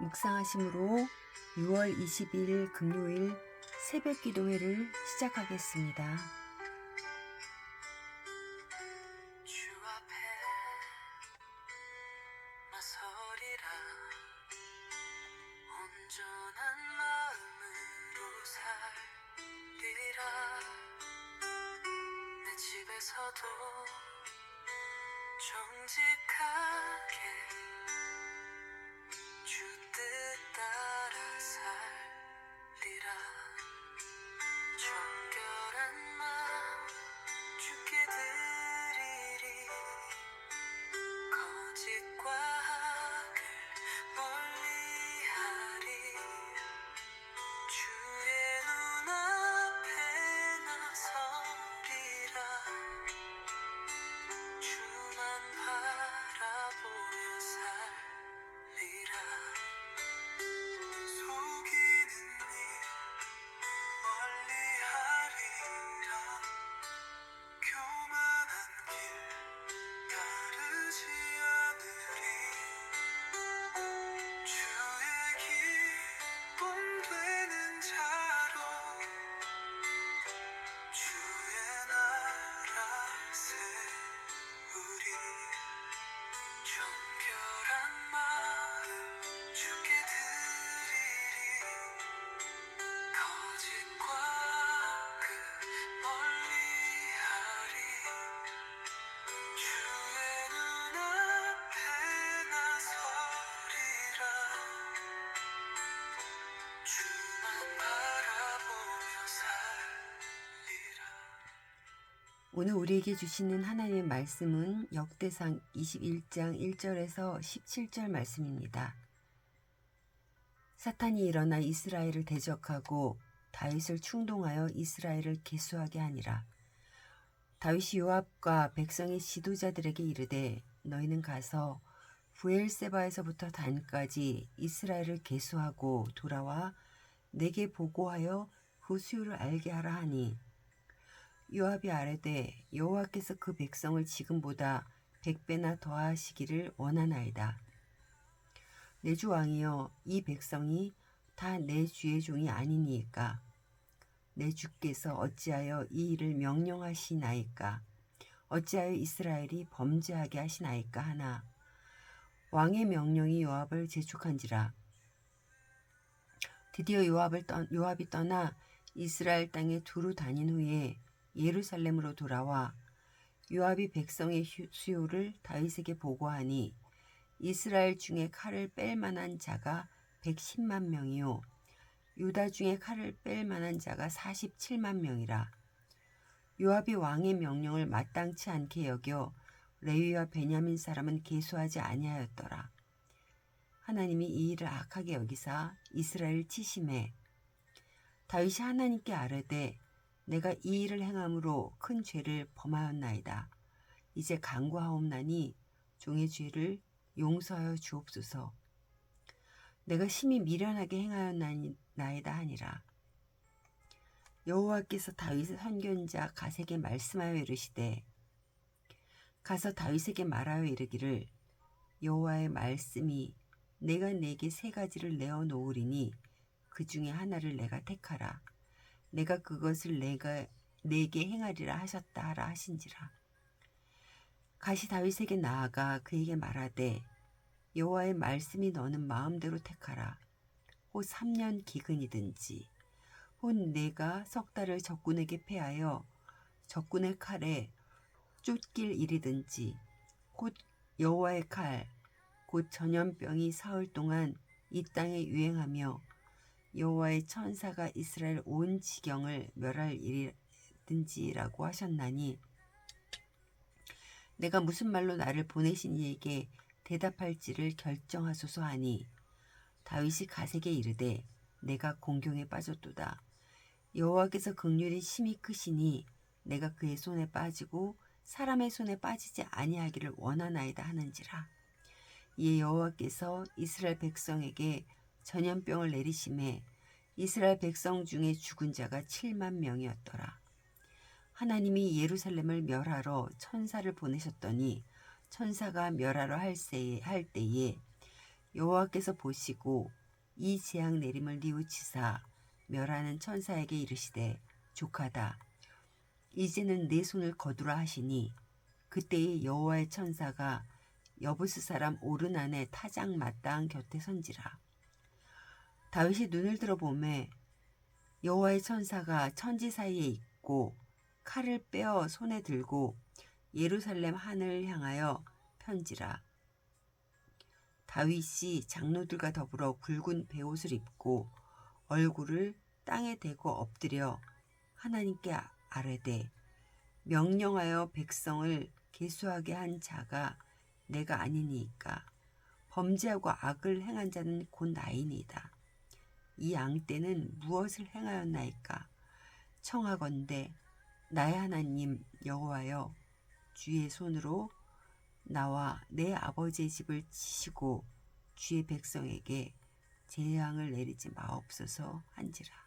묵상하심으로 6월 22일 금요일 새벽 기도회를 시작하겠습니다. 오늘 우리에게 주시는 하나님의 말씀은 역대상 21장 1절에서 17절 말씀입니다. 사탄이 일어나 이스라엘을 대적하고 다윗을 충동하여 이스라엘을 계수하게 하니라. 다윗이 요압과 백성의 지도자들에게 이르되 너희는 가서 부엘세바에서부터 단까지 이스라엘을 계수하고 돌아와 내게 보고하여 그 수요를 알게 하라 하니 요압이 아뢰되 여호와께서 그 백성을 지금보다 백배나 더하시기를 원하나이다. 내 주 왕이여 이 백성이 다 내 주의 종이 아니니이까. 내 주께서 어찌하여 이 일을 명령하시나이까? 어찌하여 이스라엘이 범죄하게 하시나이까 하나? 왕의 명령이 요압을 재촉한지라. 드디어 요압을 떠, 요압이 떠나 이스라엘 땅에 두루 다닌 후에 예루살렘으로 돌아와 요압이 백성의 휴- 수요를 다윗에게 보고하니 이스라엘 중에 칼을 뺄 만한 자가 110만 명이요. 유다 중에 칼을 뺄 만한 자가 47만 명이라. 요압이 왕의 명령을 마땅치 않게 여겨 레위와 베냐민 사람은 계수하지 아니하였더라. 하나님이 이 일을 악하게 여기사 이스라엘 치심해 다윗이 하나님께 아뢰되 내가 이 일을 행함으로 큰 죄를 범하였나이다. 이제 간구하옵나니 종의 죄를 용서하여 주옵소서. 내가 심히 미련하게 행하였나이다 하니라. 여호와께서 다윗의 선견자 가세게 말씀하여 이르시되 가서 다윗에게 말하여 이르기를 여호와의 말씀이 내가 내게 세 가지를 내어 놓으리니 그 중에 하나를 내가 택하라. 내가 그것을 내가 내게 행하리라 하셨다 하라 하신지라. 가시 다윗에게 나아가 그에게 말하되 여호와의 말씀이 너는 마음대로 택하라. 혹 3년 기근이든지 혹 내가 석 달을 적군에게 패하여 적군의 칼에 쫓길 일이든지 곧 여호와의 칼 곧 전염병이 사흘 동안 이 땅에 유행하며 여호와의 천사가 이스라엘 온 지경을 멸할 일이든지라고 하셨나니 내가 무슨 말로 나를 보내신 이에게 대답할지를 결정하소서 하니 다윗이 가세게 이르되 내가 공경에 빠졌도다. 여호와께서 극률이 심히 크시니 내가 그의 손에 빠지고 사람의 손에 빠지지 아니하기를 원하나이다 하는지라. 이에 여호와께서 이스라엘 백성에게 전염병을 내리심에 이스라엘 백성 중에 죽은 자가 7만 명이었더라. 하나님이 예루살렘을 멸하러 천사를 보내셨더니 천사가 멸하러 할, 세, 할 때에 여호와께서 보시고 이 재앙 내림을 뉘우치사 멸하는 천사에게 이르시되 조카다 이제는 내 손을 거두라 하시니 그때에 여호와의 천사가 여부스 사람 오르난의 타작 마땅 곁에 선지라 다윗이 눈을 들어 보매 여호와의 천사가 천지 사이에 있고 칼을 빼어 손에 들고 예루살렘 하늘을 향하여 편지라 다윗이 장로들과 더불어 굵은 베옷을 입고 얼굴을 땅에 대고 엎드려 하나님께 아- 아뢰되 명령하여 백성을 계수하게 한 자가 내가 아니니까 범죄하고 악을 행한 자는 곧 나이니이다. 이 양떼는 무엇을 행하였나이까 청하건대 나의 하나님 여호와여 주의 손으로 나와 내 아버지의 집을 치시고 주의 백성에게 재앙을 내리지 마옵소서 한지라.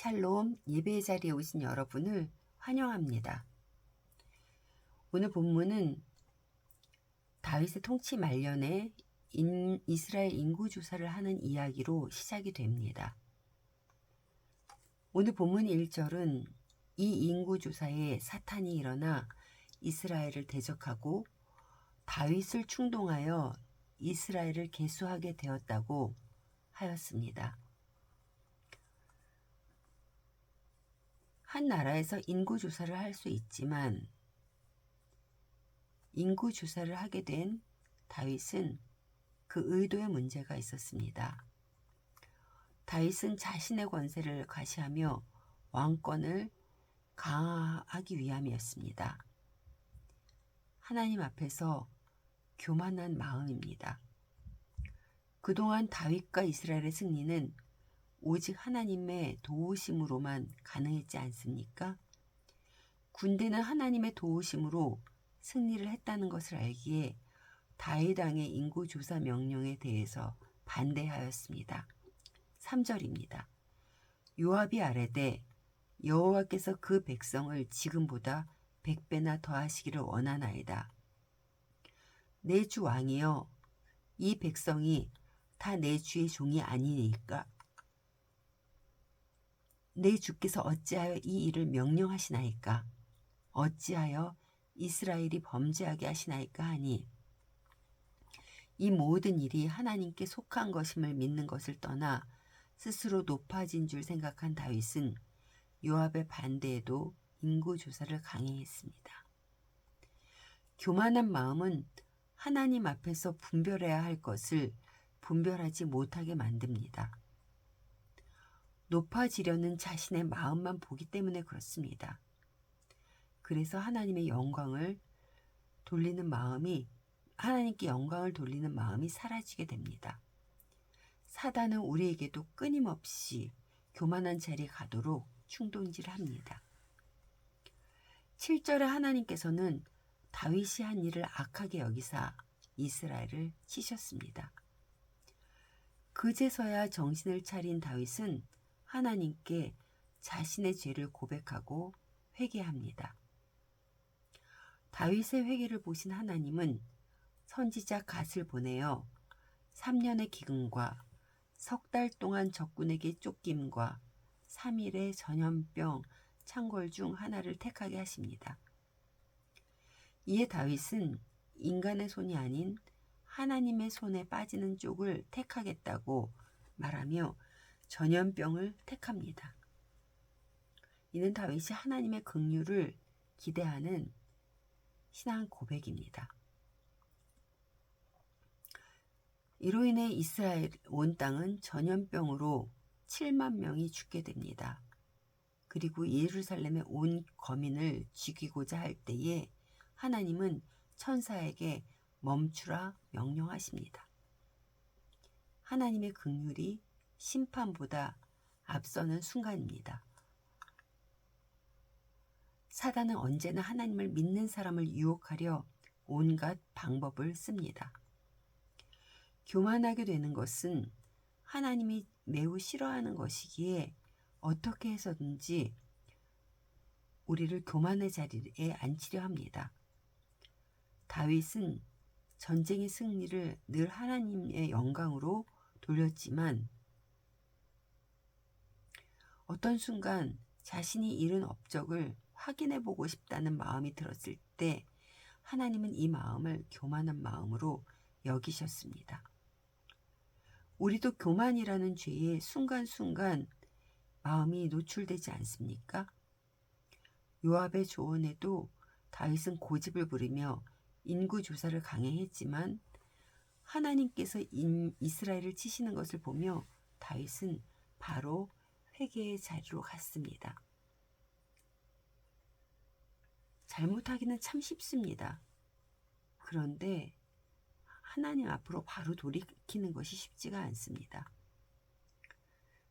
샬롬 예배 자리에 오신 여러분을 환영합니다. 오늘 본문은 다윗의 통치 말년에 인- 이스라엘 인구 조사를 하는 이야기로 시작이 됩니다. 오늘 본문 1절은 이 인구 조사에 사탄이 일어나 이스라엘을 대적하고 다윗을 충동하여 이스라엘을 계수하게 되었다고 하였습니다. 한 나라에서 인구 조사를 할 수 있지만 인구 조사를 하게 된 다윗은 그 의도에 문제가 있었습니다. 다윗은 자신의 권세를 과시하며 왕권을 강화하기 위함이었습니다. 하나님 앞에서 교만한 마음입니다. 그동안 다윗과 이스라엘의 승리는 오직 하나님의 도우심으로만 가능했지 않습니까? 군대는 하나님의 도우심으로 승리를 했다는 것을 알기에 다윗왕의 인구 조사 명령에 대해서 반대하였습니다. 3절입니다. 요압이 아뢰되 여호와께서 그 백성을 지금보다 백배나 더하시기를 원하나이다. 내 주 왕이여 이 백성이 다 내 주의 종이 아니니까 내 주께서 어찌하여 이 일을 명령하시나이까? 어찌하여 이스라엘이 범죄하게 하시나이까 하니 이 모든 일이 하나님께 속한 것임을 믿는 것을 떠나 스스로 높아진 줄 생각한 다윗은 요압의 반대에도 인구 조사를 강행했습니다. 교만한 마음은 하나님 앞에서 분별해야 할 것을 분별하지 못하게 만듭니다. 높아지려는 자신의 마음만 보기 때문에 그렇습니다. 그래서 하나님의 영광을 돌리는 마음이 하나님께 영광을 돌리는 마음이 사라지게 됩니다. 사단은 우리에게도 끊임없이 교만한 자리에 가도록 충동질을 합니다. 7절에 하나님께서는 다윗이 한 일을 악하게 여기사 이스라엘을 치셨습니다. 그제서야 정신을 차린 다윗은 하나님께 자신의 죄를 고백하고 회개합니다. 다윗의 회개를 보신 하나님은 선지자 갓을 보내어 3년의 기근과 석 달 동안 적군에게 쫓김과 3일의 전염병 창궐 중 하나를 택하게 하십니다. 이에 다윗은 인간의 손이 아닌 하나님의 손에 빠지는 쪽을 택하겠다고 말하며 전염병을 택합니다. 이는 다윗이 하나님의 긍휼을 기대하는 신앙 고백입니다. 이로 인해 이스라엘 온 땅은 전염병으로 7만 명이 죽게 됩니다. 그리고 예루살렘의 온 거민을 죽이고자 할 때에 하나님은 천사에게 멈추라 명령하십니다. 하나님의 긍휼이 심판보다 앞서는 순간입니다. 사단은 언제나 하나님을 믿는 사람을 유혹하려 온갖 방법을 씁니다. 교만하게 되는 것은 하나님이 매우 싫어하는 것이기에 어떻게 해서든지 우리를 교만의 자리에 앉히려 합니다. 다윗은 전쟁의 승리를 늘 하나님의 영광으로 돌렸지만 어떤 순간 자신이 이룬 업적을 확인해 보고 싶다는 마음이 들었을 때 하나님은 이 마음을 교만한 마음으로 여기셨습니다. 우리도 교만이라는 죄에 순간순간 마음이 노출되지 않습니까? 요압의 조언에도 다윗은 고집을 부리며 인구 조사를 강행했지만 하나님께서 인- 이스라엘을 치시는 것을 보며 다윗은 바로 회개의 자리로 갔습니다. 잘못하기는 참 쉽습니다. 그런데 하나님 앞으로 바로 돌이키는 것이 쉽지가 않습니다.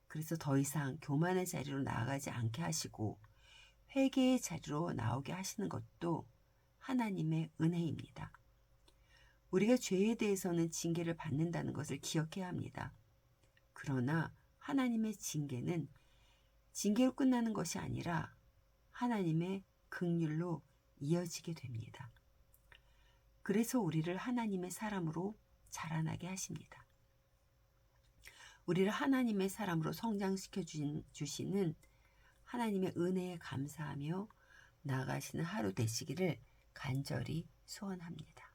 그래서 더 이상 교만의 자리로 나아가지 않게 하시고 회개의 자리로 나오게 하시는 것도 하나님의 은혜입니다. 우리가 죄에 대해서는 징계를 받는다는 것을 기억해야 합니다. 그러나 하나님의 징계는 징계로 끝나는 것이 아니라 하나님의 긍휼로 이어지게 됩니다. 그래서 우리를 하나님의 사람으로 자라나게 하십니다. 우리를 하나님의 사람으로 성장시켜 주시는 하나님의 은혜에 감사하며 나아가시는 하루 되시기를 간절히 소원합니다.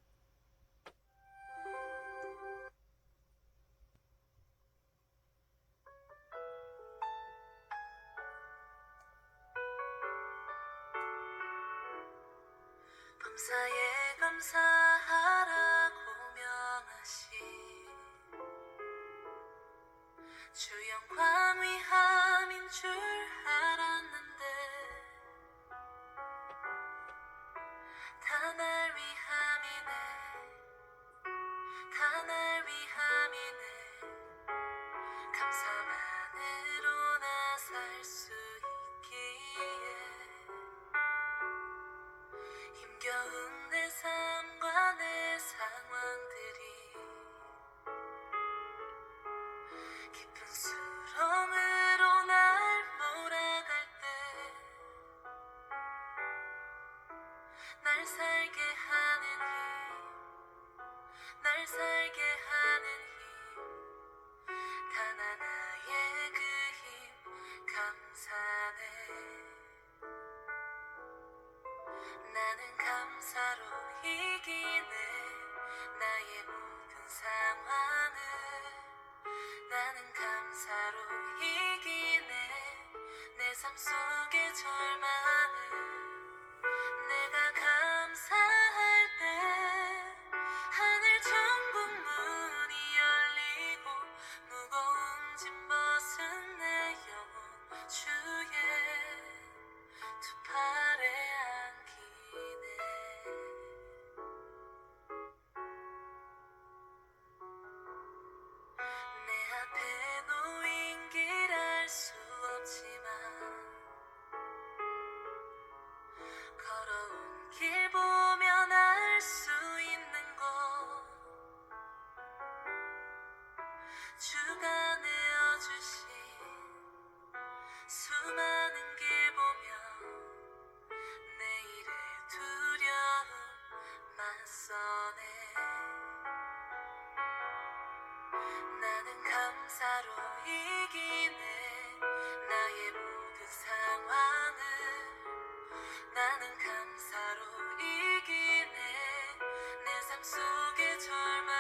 다날 날 살게 하는 힘, 날 살게 하는 힘, 단 하나의 그 힘 감사네. 나는 감사로 이기네 나의 모든 상황을. 나는 감사로 이기네 내 삶 속의 절망을 나는 감사로 이기네. 내 삶 속의 절망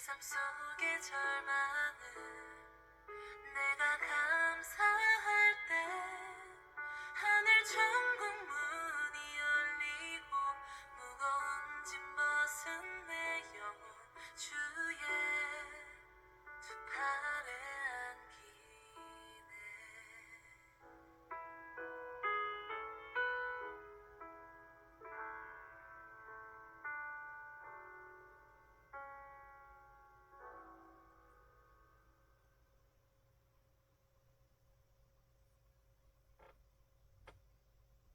삶 속의 절망